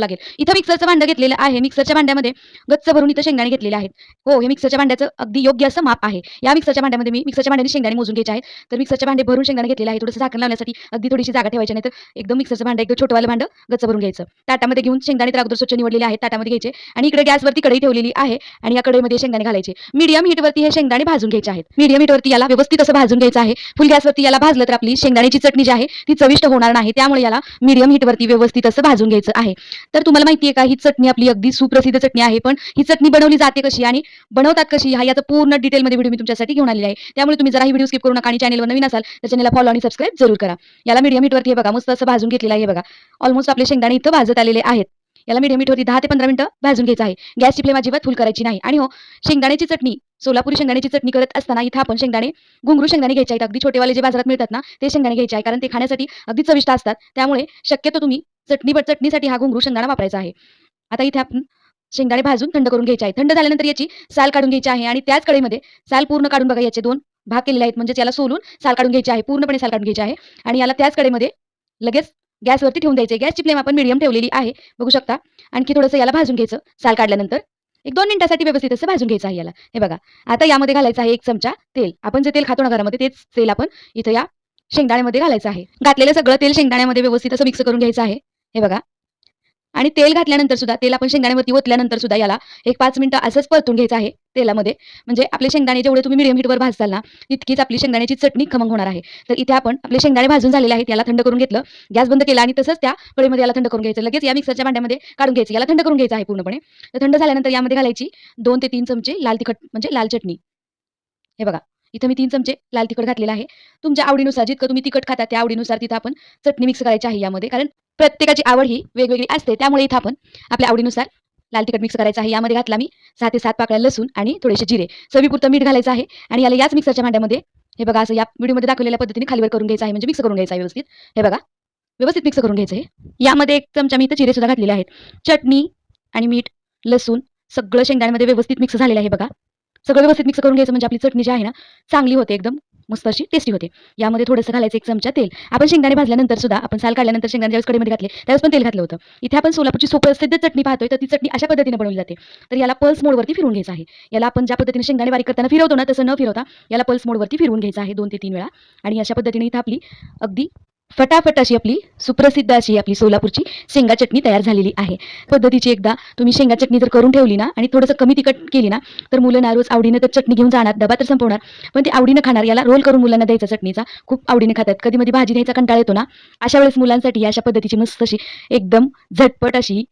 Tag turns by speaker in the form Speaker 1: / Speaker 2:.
Speaker 1: लागेल. इथं मिक्सरचं भांडं घेतलेलं आहे. मिक्सरच्या भांड्यामध्ये गच्च भरून इथं शेंगदाणे घेतलेले आहेत. हो हे मिक्सरच्या भांड्याचं अगदी योग्य असं माप आहे. या मिक्सरच्या भांड्यामध्ये मी मिक्सरच्या भांड्याने शेंगदाणे मोजून घ्यायचे आहेत. तर मिक्सरच्या भांडे भरून शेंगदाणे घेतलेले आहे थोडंसं झाकण लावण्यासाठी अगदी थोडीशी जागा ठेवायची नाही तर एकदम मिक्सरचं भांडं एकदम छोटवालं भांडं गच्च भरून घ्यायचं. ताटामध्ये घेऊन शेंगदाणे तर अगोदर स्वच्छ निवडलेले आहेत. ताटामध्ये घ्यायचे. आणि इकडे गॅसवरती कढई ठेवलेली आहे आणि या कढईमध्ये शेंगदाणे घालायचे. मीडियम हीटवरती हे शेंगदाणे भाजून घ्यायचे आहेत. मीडियम हीटवरती याला व्यवस्थित असं भाजून घ्यायचं आहे. फुल गॅसवरती याला भाजलं तर आपली शेंगदाण्याची चटणी जी आहे ती चविष्ट होणार नाही. त्यामुळे याला मीडियम हीटवरती व्यवस्थित असं भाजून घ्यायचं आहे. तर तुम्हाला माहिती आहे का ही चटणी आपली अगदी सुप्रसिद्ध चटणी आहे पण ही चटणी बनवली जाते कशी आणि बनवतात कशी हा याचा पूर्ण डिटेलमध्ये व्हिडिओ मी तुमच्यासाठी घेऊन आलेली आहे. त्यामुळे तुम्ही जरा ही व्हिडिओ स्किप करू नका आणि चॅनलवर नवीन असाल तर चॅनलला फॉलो आणि सबस्क्राईब जरूर करा. याला मीडियम हीटवरती हे बघा मस्त असं भाजून घेतलेलं आहे हे बघा. ऑलमोस्ट आपले शेंगदाणे इथं भाजत आलेले आहेत. याला मीडियम हीटवरती दहा ते पंधरा मिनिटं भाजून घ्यायचं आहे. गॅसची फ्लेम अजिबात फुल करायची नाही. आणि हो शेंगदाण्याची चटणी सोलापुरी शेंगदाण्याची चटणी करत असताना इथं आपण शेंगदाणे घुंगरू शेंगदाणे घ्यायचे आहेत. अगदी छोटेवाले जे बाजारात मिळतात ना ते शेंगदाणे घ्यायचे आहे कारण ते खाण्यासाठी अगदी चविष्ट असतात. त्यामुळे शक्यतो तुम्ही चटणी चटणीसाठी हा घुंगरू शेंगदाणा वापरायचा आहे. आता इथे आपण शेंगदाणे भाजून थंड करून घ्यायचे आहे थंड झाल्यानंतर याची साल काढून घ्यायची आहे आणि त्याच कढईमध्ये साल पूर्ण काढून बघा याचे दोन भाग केलेले आहेत. म्हणजे याला सोलून साल काढून घ्यायची आहे. पूर्णपणे साल काढून घ्यायची आहे. आणि याला त्याच कडेमध्ये लगेच गॅसवरती ठेवून द्यायचे. गॅसची फ्लेम आपण मीडियम ठेवलेली आहे. बघू शकता. आणखी थोडंसं याला भाजून घ्यायचं साल काढल्यानंतर. एक दोन मिनिटासाठी व्यवस्थित असं भाजून घ्यायचं आहे याला. हे बघा. आता यामध्ये घालायचं आहे एक चमचा तेल. आपण जे तेल खातो ना घरामध्ये तेच तेल आपण इथं या शेंगदाण्यामध्ये घालायचं आहे. घातलेलं सगळं तेल शेंगदाण्यामध्ये व्यवस्थित असं मिक्स करून घ्यायचं आहे. हे बघा. आणि तेल घातल्यानंतर सुद्धा तेल आपण शेंगदाण्यावरती ओतल्यानंतर सुद्धा याला एक पाच मिनिटं असंच परतून घ्यायचं आहे तेलामध्ये. म्हणजे आपले शेंगदाणे जेवढे तुम्ही मिडियम हीटवर भाजताल ना तितकीच आपली शेंगदाण्याची चटणी खमंग होणार आहे. तर इथे आपण आपले शेंगदाणे भाजून झालेले आहेत याला थंड करून घेतलं. गॅस बंद केला आणि तसंच त्या कळीमध्ये याला थंड करून घ्यायचं. लगेच या मिक्सरच्या भांड्यामध्ये काढून घ्यायचं. याला थंड करून घ्यायचं आहे पूर्णपणे. तर थंड झाल्यानंतर यामध्ये घालायची दोन ते तीन चमचे लाल तिखट म्हणजे लाल चटणी. हे बघा. इथं मी तीन चमचे लाल तिखट घातलेलं आहे. तुमच्या आवडीनुसार जितकं तुम्ही तिखट खाता त्या आवडीनुसार तिथं आपण चटणी मिक्स करायची आहे यामध्ये. कारण प्रत्येकाची आवड ही वेगवेगळी असते. त्यामुळे इथं आपण आपल्या आवडीनुसार लाल तिखट मिक्स करायचं आहे. यामध्ये घातला मी सहा ते सात पाकळ्या लसूण आणि थोडेसे जिरे. चवीपुरतं मीठ घालायचं आहे आणि याला याच मिक्सरच्या भांड्यामध्ये हे बघा असं या व्हिडिओमध्ये दाखवलेल्या पद्धतीने खालीवर करून घ्यायचं आहे. म्हणजे मिक्स करून घ्यायचं आहे व्यवस्थित. हे बघा व्यवस्थित मिक्स करून घ्यायचं आहे. यामध्ये एक चमचा मी इथं जिरे सुद्धा घातलेले आहेत. चटणी आणि मीठ लसूण सगळं शेंगदाण्यामध्ये व्यवस्थित मिक्स झालेलं आहे बघा. सगळं व्यवस्थित मिक्स करून घ्यायचं म्हणजे आपली चटणी जी आहे ना चांगली होते एकदम. मस्त अशी टेस्टी होते. यामध्ये थोडंसं घालायचं एक चमचा तेल. आपण शेंगदाणे भाजल्यानंतर सुद्धा आपण साल काढल्यानंतर शेंगदाणे ज्यावेळेस कडेमध्ये घातले त्यावेळेस पण तेल घातलं होतं. इथे आपण सोलापूरची सुप्रसिद्ध चटणी पाहतोय तर ती चटणी अशा पद्धतीने बनवली जाते. तर याला पल्स मोडवरती फिरून घ्यायचं आहे. याला आपण ज्या पद्धतीने शेंगदाणे बारीक करताना फिरवतो ना तसं न फिरवता याला पल्स मोडवरती फिरवून घ्यायचं आहे दोन ते तीन वेळा. आणि अशा पद्धतीने इथं आपली अगदी फटाफट अशी आपली सुप्रसिद्ध अशी आपली सोलापूरची शेंगा चटणी तयार झालेली आहे. पद्धतीची एकदा तुम्ही शेंगा चटणी जर करून ठेवली ना आणि थोडंसं कमी तिखट केली ना तर मुलं ना रोज आवडीनं तर चटणी घेऊन जाणार डबा तर संपवणार पण ते आवडीनं खाणार याला रोल करून मुलांना द्यायचा चटणीचा खूप आवडीने खातात. कधी मध्ये भाजी द्यायचा कंटाळा येतो ना अशा वेळेस मुलांसाठी अशा पद्धतीची मस्त अशी एकदम झटपट अशी